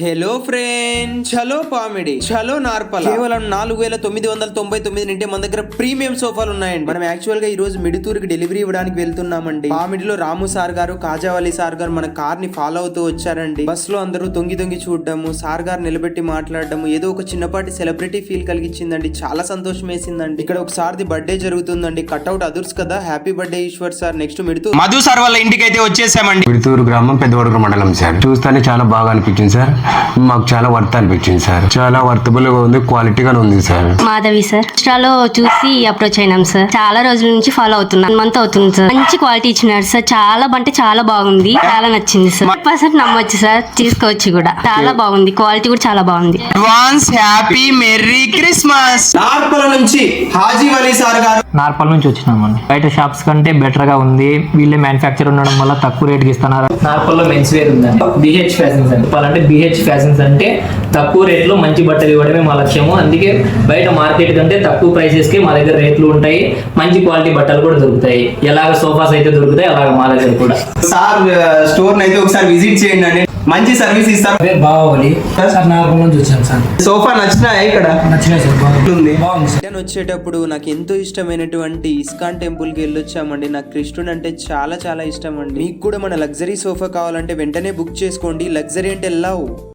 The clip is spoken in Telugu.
హలో ఫ్రెండ్స్ చలో పామిడి చలో నార్పల్. కేవలం నాలుగు వేల తొమ్మిది వందల తొంభై తొమ్మిది నింటే మన దగ్గర ప్రీమియం సోఫాలు ఉన్నాయండి. మనం యాక్చువల్గా ఈ రోజు మిడుతూరుకి డెలివరీ ఇవ్వడానికి వెళ్తున్నామండి. పామిడిలో రాము సార్ గారు కాజావలి సార్ గారు మన కార్ని ఫాలో అవుతూ వచ్చారండి. బస్లో అందరూ తొంగి తొంగి చూడడము సార్ గారు నిలబెట్టి మాట్లాడడము ఏదో ఒక చిన్నపాటి సెలబ్రిటీ ఫీల్ కలిగించిందండి. చాలా సంతోషం వేసిందండి. ఇక్కడ ఒక సార్ది బర్త్డే జరుగుతుందండి. కట్అవుట్ అదుర్స్ కదా. Happy birthday Eshwar sir. Next మిడుతూ. Madhu sir వాళ్ళ ఇంటికి అయితే వచ్చేసామండి. విడుతూరు గ్రామం పెద్దవడుగురు మండలం సార్. చూస్తానే చాలా బాగా అనిపించింది సార్. మాకు చాలా వర్త్ అనిపించింది సార్ చాలా వర్తబుల్గా ఉంది క్వాలిటీగానే ఉంది సార్ మాధవి సార్ ఇన్స్టాలో చూసి అప్రోచ్ అయినాం సార్ చాలా రోజుల నుంచి ఫాలో అవుతున్నాం. వన్ మంత్ అవుతుంది సార్ మంచి క్వాలిటీ ఇచ్చినారు సార్ చాలా అంటే చాలా బాగుంది. చాలా నచ్చింది సార్ పర్సెంట్ నమ్మొచ్చు సార్ తీసుకోవచ్చు కూడా. చాలా బాగుంది. క్వాలిటీ కూడా చాలా బాగుంది. Advance happy merry Christmas Narpala నుంచి హాజీ వలీ సార్ గారు. నార్పల్ నుంచి వచ్చినామండి. బయట షాప్స్ కంటే బెటర్గా ఉంది. వీళ్ళే మ్యానుఫ్యాక్చర్ ఉండడం వల్ల తక్కువ రేట్కి ఇస్తున్నారు. నార్పల్లో మెన్స్ వేర్ ఉందండి బిహెచ్ ఫ్యాషన్స్ అని చెప్పాలంటే బిహెచ్ ఫ్యాషన్స్ అంటే తక్కువ రేట్లో మంచి బట్టలు ఇవ్వడమే మా లక్ష్యము. అందుకే బయట మార్కెట్ కంటే తక్కువ prices కి మా దగ్గర రేట్లు ఉంటాయి. మంచి క్వాలిటీ బట్టలు కూడా దొరుకుతాయి. ఎలాగ సోఫాస్ అయితే దొరుకుతాయి అలాగ మా దగ్గర కూడా. సార్ స్టోర్ అయితే ఒకసారి విజిట్ చేయండి అండి. మంచి సర్వీస్ ఇస్తారు. పేరు బావలి సార్ నార్మల్ నుంచి వచ్చాను సార్. సోఫా నచ్చినా ఇక్కడ? నచ్చినాయి సార్ బాగుంది. ఉంది బాగుంది సార్. రిటర్న్ వచ్చేటప్పుడు నాకు ఎంతో ఇష్టమైనటువంటి ఇస్కాన్ టెంపుల్కి వెళ్ళొచ్చామండి. నాకు కృష్ణుడు అంటే చాలా చాలా ఇష్టం అండి. మీకు కూడా మన లగ్జరీ సోఫా కావాలంటే వెంటనే బుక్ చేసుకోండి. లగ్జరీ అంటే లవ్